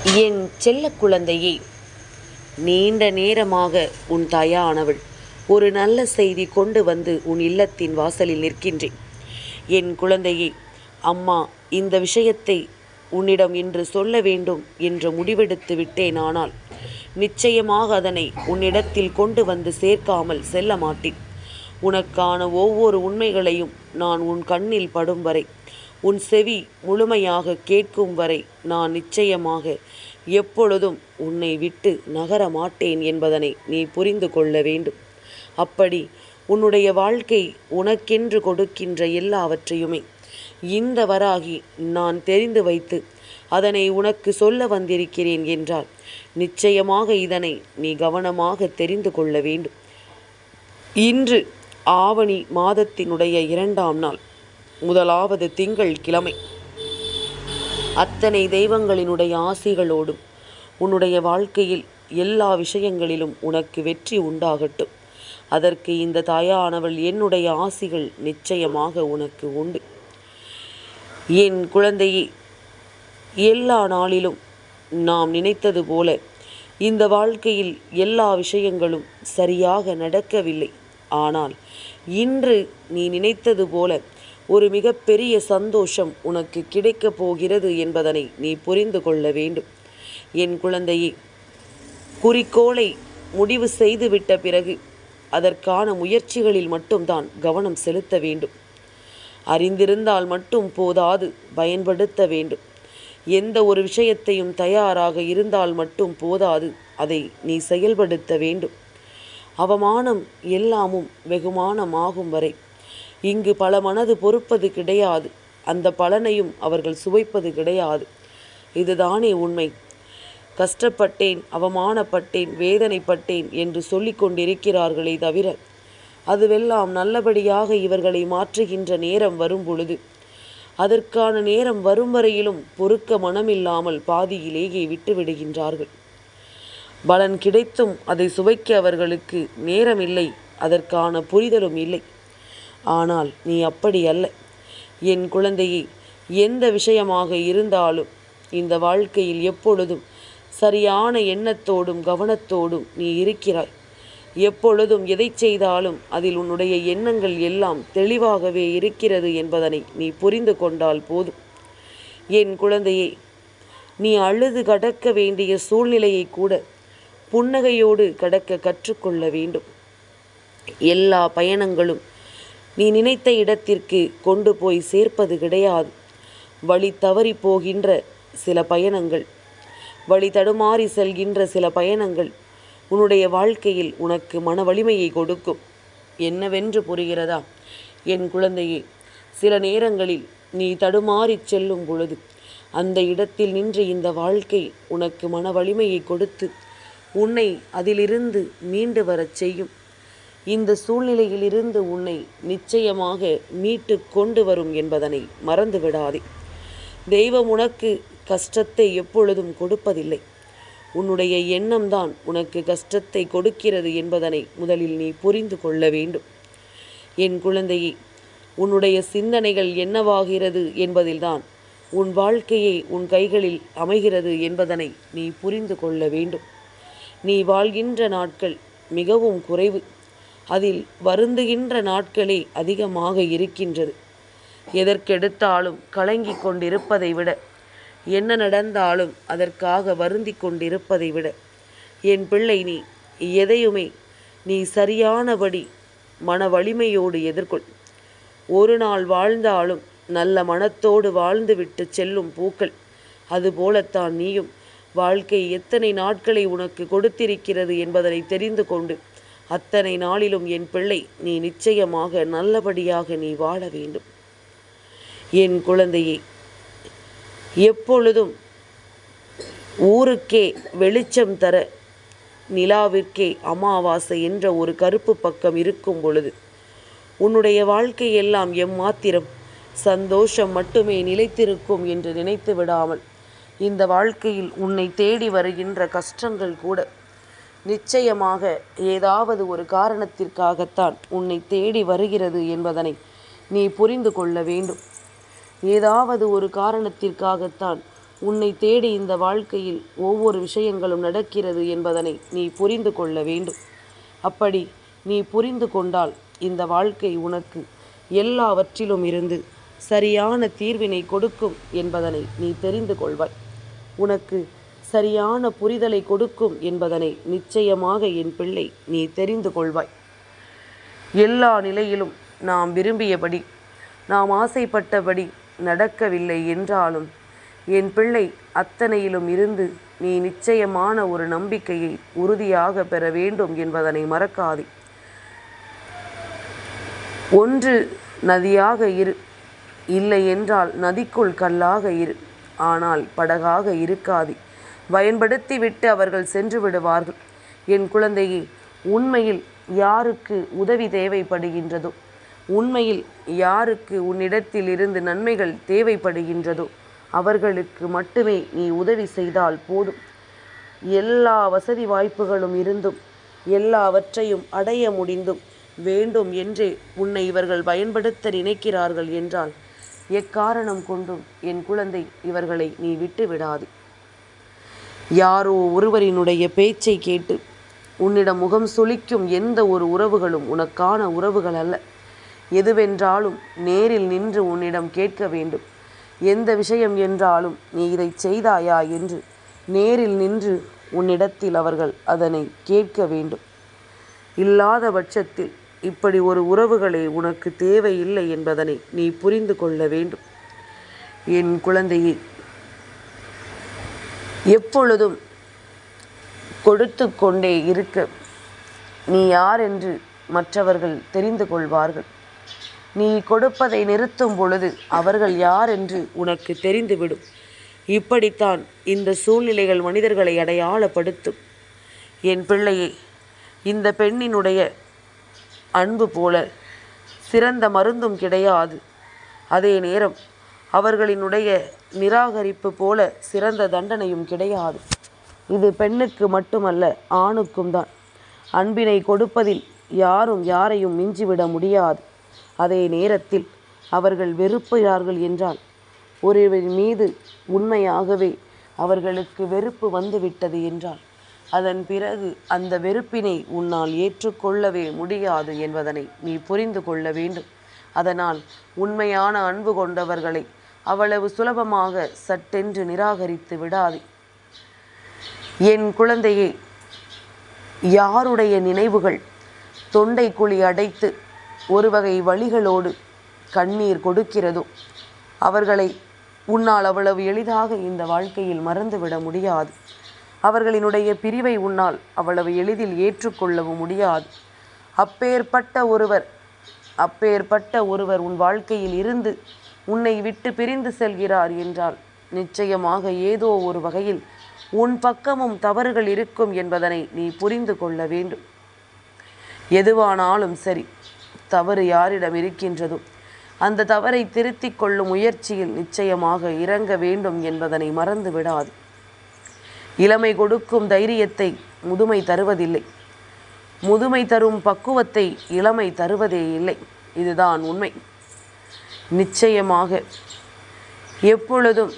என் செல்ல குழந்தையே நீண்ட நேரமாக உன் தாயானவள் ஒரு நல்ல செய்தி கொண்டு வந்து உன் இல்லத்தின் வாசலில் நிற்கின்றேன். என் குழந்தையே அம்மா இந்த விஷயத்தை உன்னிடம் இன்று சொல்ல வேண்டும் என்று முடிவெடுத்து விட்டேன் ஆனால் நிச்சயமாக அதனை உன்னிடத்தில் கொண்டு வந்து சேர்க்காமல் செல்ல மாட்டேன். உனக்கான ஒவ்வொரு உண்மைகளையும் நான் உன் கண்ணில் படும் வரை உன் செவி முழுமையாக கேட்கும் வரை நான் நிச்சயமாக எப்பொழுதும் உன்னை விட்டு நகர மாட்டேன் என்பதனை நீ புரிந்து கொள்ள வேண்டும். அப்படி உன்னுடைய வாழ்க்கை உனக்கென்று கொடுக்கின்ற எல்லாவற்றையுமே இந்த வராகி நான் தெரிந்து வைத்து அதனை உனக்கு சொல்ல வந்திருக்கிறேன் என்றால் நிச்சயமாக இதனை நீ கவனமாக தெரிந்து கொள்ள வேண்டும். இன்று ஆவணி மாதத்தினுடைய இரண்டாம் நாள். முதலாவது திங்கள் கிழமை. அத்தனை தெய்வங்களினுடைய ஆசிகளோடும் உன்னுடைய வாழ்க்கையில் எல்லா விஷயங்களிலும் உனக்கு வெற்றி உண்டாகட்டும். அதற்கு இந்த தாயானவள் என்னுடைய ஆசிகள் நிச்சயமாக உனக்கு உண்டு. என் குழந்தையை எல்லா நாளிலும் நாம் நினைத்தது போல இந்த வாழ்க்கையில் எல்லா விஷயங்களும் சரியாக நடக்கவில்லை. ஆனால் இன்று நீ நினைத்தது போல ஒரு மிகப்பெரிய சந்தோஷம் உனக்கு கிடைக்கப் போகிறது என்பதனை நீ புரிந்து கொள்ள வேண்டும். என் குழந்தையே குறிக்கோளை முடிவு செய்துவிட்ட பிறகு அதற்கான முயற்சிகளில் மட்டும்தான் கவனம் செலுத்த வேண்டும். அறிந்திருந்தால் மட்டும் போதாது பயன்படுத்த வேண்டும். எந்த ஒரு விஷயத்தையும் தயாராக இருந்தால் மட்டும் போதாது அதை நீ செயல்படுத்த வேண்டும். அவமானம் எல்லாமும் வெகுமானமாகும் வரை இங்கு பல மனது பொறுப்பது கிடையாது. அந்த பலனையும் அவர்கள் சுவைப்பது கிடையாது. இதுதானே உண்மை. கஷ்டப்பட்டேன் அவமானப்பட்டேன் வேதனைப்பட்டேன் என்று சொல்லி கொண்டிருக்கிறார்களே தவிர அதுவெல்லாம் நல்லபடியாக இவர்களை மாற்றுகின்ற நேரம் வரும் பொழுது அதற்கான நேரம் வரும் வரையிலும் பொறுக்க மனமில்லாமல் பாதியிலேயே விட்டுவிடுகின்றார்கள். பலன் கிடைத்தும் அதை சுவைக்க அவர்களுக்கு நேரமில்லை அதற்கான புரிதலும் இல்லை. ஆனால் நீ அப்படி அல்ல. என் குழந்தையை எந்த விஷயமாக இருந்தாலும் இந்த வாழ்க்கையில் எப்பொழுதும் சரியான எண்ணத்தோடும் கவனத்தோடும் நீ இருக்கிறாய். எப்பொழுதும் எதை செய்தாலும் அதில் உன்னுடைய எண்ணங்கள் எல்லாம் தெளிவாகவே இருக்கிறது என்பதனை நீ புரிந்து கொண்டால் போதும். என் குழந்தையே நீ அழுது கடக்க வேண்டிய சூழ்நிலையை கூட புன்னகையோடு கடக்க கற்றுக்கொள்ள வேண்டும். எல்லா பயணங்களும் நீ நினைத்த இடத்திற்கு கொண்டு போய் சேர்ப்பது கிடையாது. வழி தவறி போகின்ற சில பயணங்கள் வழி தடுமாறி செல்கின்ற சில பயணங்கள் உன்னுடைய வாழ்க்கையில் உனக்கு மன வலிமையை கொடுக்கும். என்னவென்று புரிகிறதா? என் குழந்தையே சில நேரங்களில் நீ தடுமாறி செல்லும் பொழுது அந்த இடத்தில் நின்று இந்த வாழ்க்கை உனக்கு மன வலிமையை கொடுத்து உன்னை அதிலிருந்து மீண்டு வரச் செய்யும். இந்த சூழ்நிலையிலிருந்து உன்னை நிச்சயமாக மீட்டு கொண்டு வரும் என்பதனை மறந்து விடாதே தெய்வம் உனக்கு கஷ்டத்தை எப்பொழுதும் கொடுப்பதில்லை. உன்னுடைய எண்ணம்தான் உனக்கு கஷ்டத்தை கொடுக்கிறது என்பதனை முதலில் நீ புரிந்து கொள்ள வேண்டும். என் குழந்தையே உன்னுடைய சிந்தனைகள் என்னவாகிறது என்பதில்தான் உன் வாழ்க்கையை உன் கைகளில் அமைகிறது என்பதனை நீ புரிந்து கொள்ள வேண்டும். நீ வாழ்கின்ற நாட்கள் மிகவும் குறைவு. அதில் வருந்துகின்ற நாட்களே அதிகமாக இருக்கின்றது. எதற்கெடுத்தாலும் கலங்கி கொண்டிருப்பதை விட என்ன நடந்தாலும் அதற்காக வருந்தி கொண்டிருப்பதை விட என் பிள்ளை நீ எதையுமே நீ சரியானபடி மன வலிமையோடு எதிர்கொள். ஒரு நாள் வாழ்ந்தாலும் நல்ல மனத்தோடு வாழ்ந்துவிட்டு செல்லும் பூக்கள் அதுபோலத்தான் நீயும். வாழ்க்கை எத்தனை நாட்களை உனக்கு கொடுத்திருக்கிறது என்பதனை தெரிந்து கொண்டு அத்தனை நாளிலும் என் பிள்ளை நீ நிச்சயமாக நல்லபடியாக நீ வாழ வேண்டும். என் குழந்தையை எப்பொழுதும் ஊருக்கே வெளிச்சம் தர நிலாவிற்கே அமாவாசை என்ற ஒரு கருப்பு பக்கம் இருக்கும் பொழுது உன்னுடைய வாழ்க்கை எல்லாம் எம்மாத்திரம் சந்தோஷம் மட்டுமே நிலைத்திருக்கும் என்று நினைத்து விடாமல் இந்த வாழ்க்கையில் உன்னை தேடி வருகின்ற கஷ்டங்கள் கூட நிச்சயமாக ஏதாவது ஒரு காரணத்திற்காகத்தான் உன்னை தேடி வருகிறது என்பதனை நீ புரிந்து கொள்ள வேண்டும். ஏதாவது ஒரு காரணத்திற்காகத்தான் உன்னை தேடி இந்த வாழ்க்கையில் ஒவ்வொரு விஷயங்களும் நடக்கிறது என்பதனை நீ புரிந்து கொள்ள வேண்டும். அப்படி நீ புரிந்து கொண்டால் இந்த வாழ்க்கை உனக்கு எல்லாவற்றிலும் இருந்து சரியான தீர்வினை கொடுக்கும் என்பதனை நீ தெரிந்து கொள்வாய். உனக்கு சரியான புரிதலை கொடுக்கும் என்பதனை நிச்சயமாக என் பிள்ளை நீ தெரிந்து கொள்வாய். எல்லா நிலையிலும் நாம் விரும்பியபடி நாம் ஆசைப்பட்டபடி நடக்கவில்லை என்றாலும் என் பிள்ளை அத்தனையிலும் இருந்து நீ நிச்சயமான ஒரு நம்பிக்கையை உறுதியாக பெற வேண்டும் என்பதனை மறக்காதே. ஒன்று நதியாக இரு இல்லை என்றால் நதிக்குள் கல்லாக இரு ஆனால் படகாக இருக்காது. பயன்படுத்தி விட்டு அவர்கள் சென்று விடுவார்கள். என் குழந்தையே உண்மையில் யாருக்கு உதவி தேவைப்படுகின்றதோ? உண்மையில் யாருக்கு உன்னிடத்தில் இருந்து நன்மைகள் தேவைப்படுகின்றதோ? அவர்களுக்கு மட்டுமே நீ உதவி செய்தால் போதும். எல்லா வசதி வாய்ப்புகளும் இருந்தும் எல்லாவற்றையும் அடைய முடிந்தும் வேண்டும் என்றே உன்னை இவர்கள் பயன்படுத்த நினைக்கிறார்கள் என்றால் எக்காரணம் கொண்டும் என் குழந்தை இவர்களை நீ விட்டு விடாது யாரோ ஒருவரினுடைய பேச்சை கேட்டு உன்னிடம் முகம் சுளிக்கும் எந்த ஒரு உறவுகளும் உனக்கான உறவுகள் அல்ல. எதுவென்றாலும் நேரில் நின்று உன்னிடம் கேட்க வேண்டும். எந்த விஷயம் என்றாலும் நீ இதை செய்தாயா என்று நேரில் நின்று உன்னிடத்தில் அவர்கள் அதனை கேட்க வேண்டும். இல்லாத பட்சத்தில் இப்படி ஒரு உறவுகளே உனக்கு தேவையில்லை என்பதனை நீ புரிந்து கொள்ள வேண்டும். என் குழந்தையை எப்பொழுதும் கொடுத்து கொண்டே இருக்க. நீ யார் என்று மற்றவர்கள் தெரிந்து கொள்வார்கள். நீ கொடுப்பதை நிறுத்தும் பொழுது அவர்கள் யார் என்று உனக்கு தெரிந்துவிடும். இப்படித்தான் இந்த சூழ்நிலைகள் மனிதர்களை அடையாளப்படுத்தும். என் பிள்ளையை இந்த பெண்ணினுடைய அன்பு போல சிறந்த மருந்தும் கிடையாது. அதே நேரம் அவர்களினுடைய நிராகரிப்பு போல சிறந்த தண்டனையும் கிடையாது. இது பெண்ணுக்கு மட்டுமல்ல ஆணுக்கும் தான். அன்பினை கொடுப்பதில் யாரும் யாரையும் மிஞ்சிவிட முடியாது. அதே நேரத்தில் அவர்கள் வெறுப்புகிறார்கள் என்றால் ஒருவரின் மீது உண்மையாகவே அவர்களுக்கு வெறுப்பு வந்துவிட்டது என்றால் அதன் பிறகு அந்த வெறுப்பினை உன்னால் ஏற்றுக்கொள்ளவே முடியாது என்பதனை நீ புரிந்து கொள்ள வேண்டும். அதனால் உண்மையான அன்பு கொண்டவர்களை அவ்வளவு சுலபமாக சட்டென்று நிராகரித்து விடாதே. என் குழந்தையை யாருடைய நினைவுகள் தொண்டை குழி அடைத்து ஒரு வகை வழிகளோடு கண்ணீர் கொடுக்கிறதோ? அவர்களை உன்னால் அவ்வளவு எளிதாக இந்த வாழ்க்கையில் மறந்துவிட முடியாது. அவர்களினுடைய பிரிவை உன்னால் அவ்வளவு எளிதில் ஏற்றுக்கொள்ளவும் முடியாது. அப்பேற்பட்ட ஒருவர் அப்பேற்பட்ட ஒருவர் உன் வாழ்க்கையில் இருந்து உன்னை விட்டு பிரிந்து செல்கிறார் என்றால் நிச்சயமாக ஏதோ ஒரு வகையில் உன் பக்கமும் தவறுகள் இருக்கும் என்பதனை நீ புரிந்து கொள்ள வேண்டும். எதுவானாலும் சரி தவறு யாரிடம் இருக்கின்றதோ அந்த தவறை திருத்திக் கொள்ளும் முயற்சியில் நிச்சயமாக இறங்க வேண்டும் என்பதனை மறந்து விடாது. இளமை கொடுக்கும் தைரியத்தை முதுமை தருவதில்லை. முதுமை தரும் பக்குவத்தை இளமை தருவதே இல்லை. இதுதான் உண்மை. நிச்சயமாக எப்பொழுதும்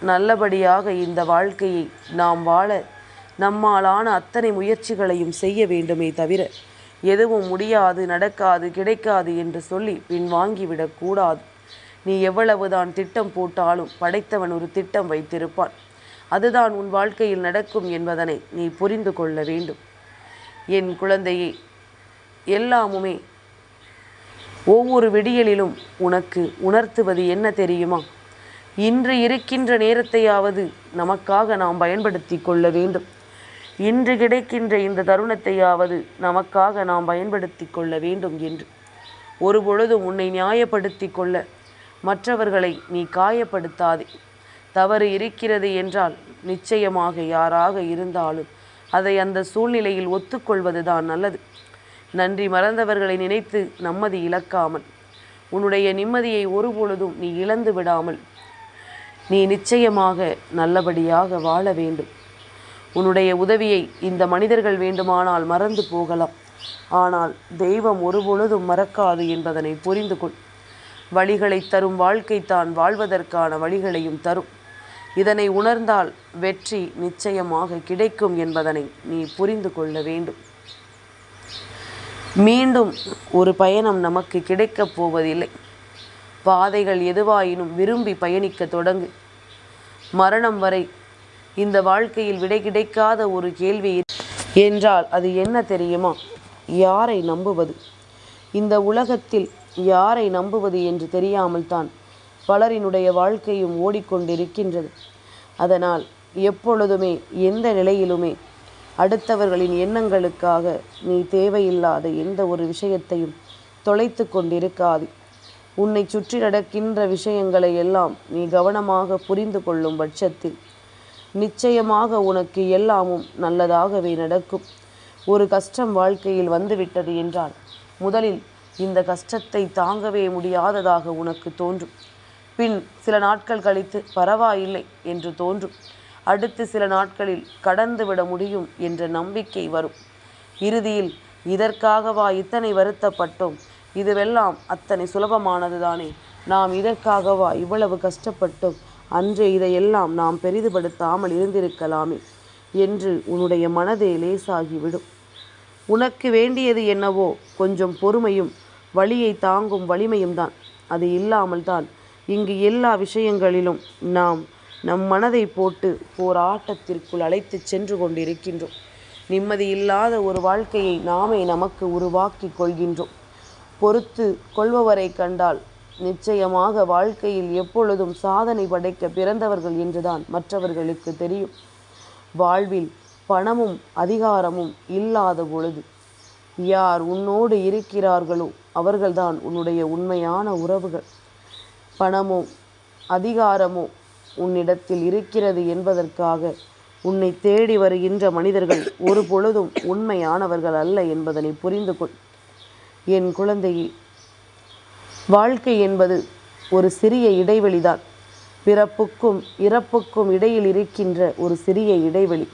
நல்லபடியாக இந்த வாழ்க்கையை நாம் வாழ நம்மாலான அத்தனை முயற்சிகளையும் செய்ய வேண்டுமே தவிர எதுவும் முடியாது நடக்காது கிடைக்காது என்று சொல்லி பின் வாங்கிவிடக்கூடாது நீ எவ்வளவுதான் திட்டம் போட்டாலும் படைத்தவன் ஒரு திட்டம் வைத்திருப்பான். அதுதான் உன் வாழ்க்கையில் நடக்கும் என்பதனை நீ புரிந்து கொள்ள வேண்டும். என் குழந்தையே எல்லாமுமே ஒவ்வொரு விடியலிலும் உனக்கு உணர்த்துவது என்ன தெரியுமா? இன்று இருக்கின்ற நேரத்தையாவது நமக்காக நாம் பயன்படுத்தி கொள்ள வேண்டும். இன்று கிடைக்கின்ற இந்த தருணத்தையாவது நமக்காக நாம் பயன்படுத்தி கொள்ள வேண்டும் என்று. ஒரு பொழுதும் உன்னை நியாயப்படுத்தி கொள்ள மற்றவர்களை நீ காயப்படுத்தாதே. தவறு இருக்கிறது என்றால் நிச்சயமாக யாராக இருந்தாலும் அதை அந்த சூழ்நிலையில் ஒத்துக்கொள்வது தான் நல்லது. நன்றி மறந்தவர்களை நினைத்து நம்மதி இழக்காமல். உன்னுடைய நிம்மதியை ஒருபொழுதும் நீ இழந்து விடாமல். நீ நிச்சயமாக நல்லபடியாக வாழ வேண்டும். உன்னுடைய உதவியை இந்த மனிதர்கள் வேண்டுமானால் மறந்து போகலாம். ஆனால் தெய்வம் ஒருபொழுதும் மறக்காது என்பதனை புரிந்து கொள். வழிகளை தரும் வாழ்க்கை தான் வாழ்வதற்கான வழிகளையும் தரும். இதனை உணர்ந்தால் வெற்றி நிச்சயமாக கிடைக்கும் என்பதனை நீ புரிந்து கொள்ள வேண்டும். மீண்டும் ஒரு பயணம் நமக்கு கிடைக்கப் போவதில்லை. பாதைகள் எதுவாயினும் விரும்பி பயணிக்க தொடங்கு. மரணம் வரை இந்த வாழ்க்கையில் விடை கிடைக்காத ஒரு கேள்வி என்றால் அது என்ன தெரியுமா? யாரை நம்புவது? இந்த உலகத்தில் யாரை நம்புவது என்று தெரியாமல் தான் பலரினுடைய வாழ்க்கையும் ஓடிக்கொண்டிருக்கின்றது. அதனால் எப்பொழுதுமே எந்த நிலையிலுமே அடுத்தவர்களின் எண்ணங்களுக்காக நீ தேவையில்லாத எந்த ஒரு விஷயத்தையும் தொலைத்து கொண்டிருக்காது. உன்னை சுற்றி நடக்கின்ற விஷயங்களை எல்லாம் நீ கவனமாக புரிந்து கொள்ளும் பட்சத்தில் நிச்சயமாக உனக்கு எல்லாமும் நல்லதாகவே நடக்கும். ஒரு கஷ்டம் வாழ்க்கையில் வந்துவிட்டது என்றால் முதலில் இந்த கஷ்டத்தை தாங்கவே முடியாததாக உனக்கு தோன்றும். பின் சில நாட்கள் கழித்து பரவாயில்லை என்று தோன்றும். அடுத்து சில நாட்களில் கடந்துவிட முடியும் என்ற நம்பிக்கை வரும். இறுதியில் இதற்காகவா இத்தனை வருத்தப்பட்டோம்? இதுவெல்லாம் அத்தனை சுலபமானது தானே நாம் இதற்காகவா இவ்வளவு கஷ்டப்பட்டோம்? அன்றே இதையெல்லாம் நாம் பெரிதுபடுத்தாமல் இருந்திருக்கலாமே என்று உன்னுடைய மனதே லேசாகிவிடும். உனக்கு வேண்டியது என்னவோ கொஞ்சம் பொறுமையும் வழியை தாங்கும் வலிமையும் தான் அது இல்லாமல் தான் இங்கு எல்லா விஷயங்களிலும் நாம் நம் மனதை போட்டு போராட்டத்திற்குள் அழைத்து சென்று கொண்டிருக்கின்றோம். நிம்மதி இல்லாத ஒரு வாழ்க்கையை நாமே நமக்கு உருவாக்கி கொள்கின்றோம். பொறுத்து கொள்பவரை கண்டால் நிச்சயமாக வாழ்க்கையில் எப்பொழுதும் சாதனை படைக்க பிறந்தவர்கள் என்றுதான் மற்றவர்களுக்கு தெரியும். வாழ்வில் பணமும் அதிகாரமும் இல்லாத பொழுது யார் உன்னோடு இருக்கிறார்களோ அவர்கள்தான் உன்னுடைய உண்மையான உறவுகள். பணமோ அதிகாரமோ உன்னிடத்தில் இருக்கிறது என்பதற்காக உன்னை தேடி வருகின்ற மனிதர்கள் ஒரு பொழுதும் உண்மையானவர்கள் அல்ல என்பதனை புரிந்து கொள். என் குழந்தையே வாழ்க்கை என்பது ஒரு சிறிய இடைவெளிதான். பிறப்புக்கும் இறப்புக்கும் இடையில் இருக்கின்ற ஒரு சிறிய இடைவெளி.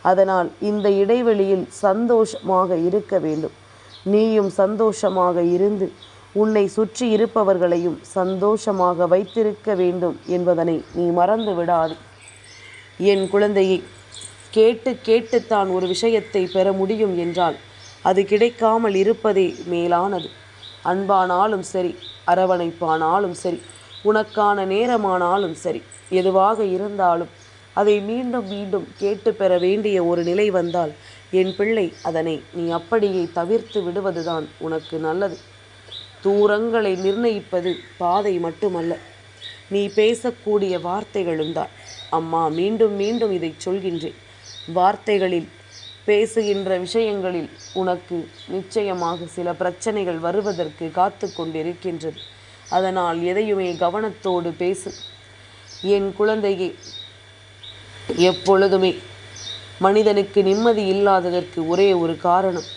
அதனால் இந்த இடைவெளியில் சந்தோஷமாக இருக்க வேண்டும். நீயும் சந்தோஷமாக இருந்து உன்னை சுற்றி இருப்பவர்களையும் சந்தோஷமாக வைத்திருக்க வேண்டும் என்பதனை நீ மறந்து விடாது என் குழந்தையை கேட்டு கேட்டுத்தான் ஒரு விஷயத்தை பெற முடியும் என்றால் அது கிடைக்காமல் இருப்பதே மேலானது. அன்பானாலும் சரி அரவணைப்பானாலும் சரி உனக்கான நேரமானாலும் சரி எதுவாக இருந்தாலும் அதை மீண்டும் மீண்டும் கேட்டு பெற வேண்டிய ஒரு நிலை வந்தால் என் பிள்ளை அதனை நீ அப்படியே தவிர்த்து விடுவதுதான் உனக்கு நல்லது. தூரங்களை நிர்ணயிப்பது பாதை மட்டுமல்ல. நீ பேசக்கூடிய வார்த்தைகளும் தான். அம்மா மீண்டும் மீண்டும் இதை சொல்கின்றேன். வார்த்தைகளில் பேசுகின்ற விஷயங்களில் உனக்கு நிச்சயமாக சில பிரச்சனைகள் வருவதற்கு காத்து கொண்டிருக்கின்றது. அதனால் எதையுமே கவனத்தோடு பேசு. என் குழந்தையே எப்பொழுதுமே மனிதனுக்கு நிம்மதி இல்லாததற்கு ஒரே ஒரு காரணம்.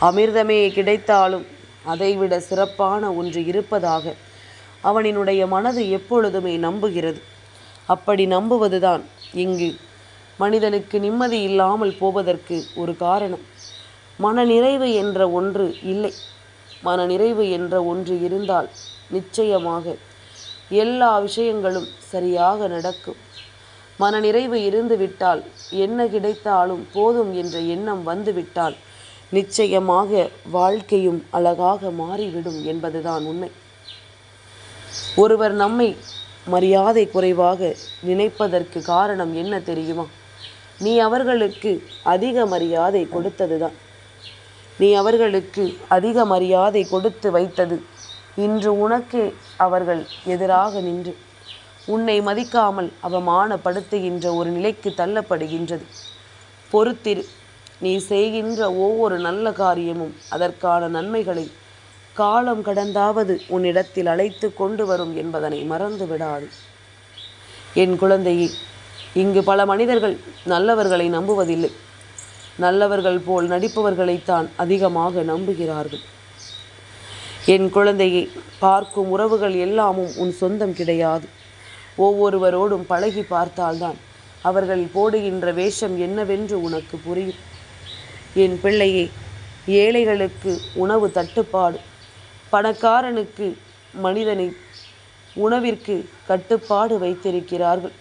அமிர்தமே கிடைத்தாலும் அதைவிட சிறப்பான ஒன்று இருப்பதாக அவனினுடைய மனது எப்பொழுதுமே நம்புகிறது. அப்படி நம்புவதுதான் இங்கு மனிதனுக்கு நிம்மதி இல்லாமல் போவதற்கு ஒரு காரணம். மனநிறைவு என்ற ஒன்று இல்லை. மனநிறைவு என்ற ஒன்று இருந்தால் நிச்சயமாக எல்லா விஷயங்களும் சரியாக நடக்கும். மனநிறைவு இருந்துவிட்டால் என்ன கிடைத்தாலும் போதும் என்ற எண்ணம் வந்துவிட்டால் நிச்சயமாக வாழ்க்கையும் அழகாக மாறிவிடும் என்பதுதான் உண்மை. ஒருவர் நம்மை மரியாதை குறைவாக நினைப்பதற்கு காரணம் என்ன தெரியுமா? நீ அவர்களுக்கு அதிக மரியாதை கொடுத்ததுதான். நீ அவர்களுக்கு அதிக மரியாதை கொடுத்து வைத்தது. இன்று உனக்கு அவர்கள் எதிராக நின்று உன்னை மதிக்காமல் அவமானப்படுத்துகின்ற ஒரு நிலைக்கு தள்ளப்படுகின்றது. பொறுத்திரு. நீ செய்கின்ற ஒவ்வொரு நல்ல காரியமும் அதற்கான நன்மைகளை காலம் கடந்தாவது உன்னிடத்தில் அழைத்து கொண்டு வரும் என்பதனை மறந்து விடாது என் குழந்தையே இங்கு பல மனிதர்கள் நல்லவர்களை நம்புவதில்லை. நல்லவர்கள் போல் நடிப்பவர்களைத்தான் அதிகமாக நம்புகிறார்கள். என் குழந்தையை பார்க்கும் உறவுகள் எல்லாமும் உன் சொந்தம் கிடையாது. ஒவ்வொருவரோடும் பழகி பார்த்தால்தான் அவர்கள் போடுகின்ற வேஷம் என்னவென்று உனக்கு புரியும். என் பிள்ளையே ஏழைகளுக்கு உணவு தட்டுப்பாடு. பணக்காரனுக்கு மனிதனை உணவிற்கு கட்டுப்பாடு வைத்திருக்கிறார்கள்.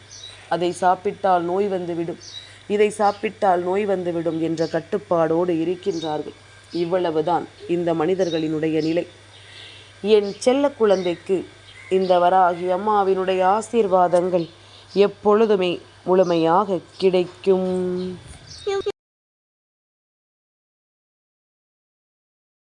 அதை சாப்பிட்டால் நோய் வந்துவிடும். இதை சாப்பிட்டால் நோய் வந்துவிடும் என்ற கட்டுப்பாடோடு இருக்கின்றார்கள். இவ்வளவுதான் இந்த மனிதர்களினுடைய நிலை. என் செல்ல குழந்தைக்கு இந்த வராகி அம்மாவினுடைய ஆசீர்வாதங்கள் எப்பொழுதுமே முழுமையாக கிடைக்கும்.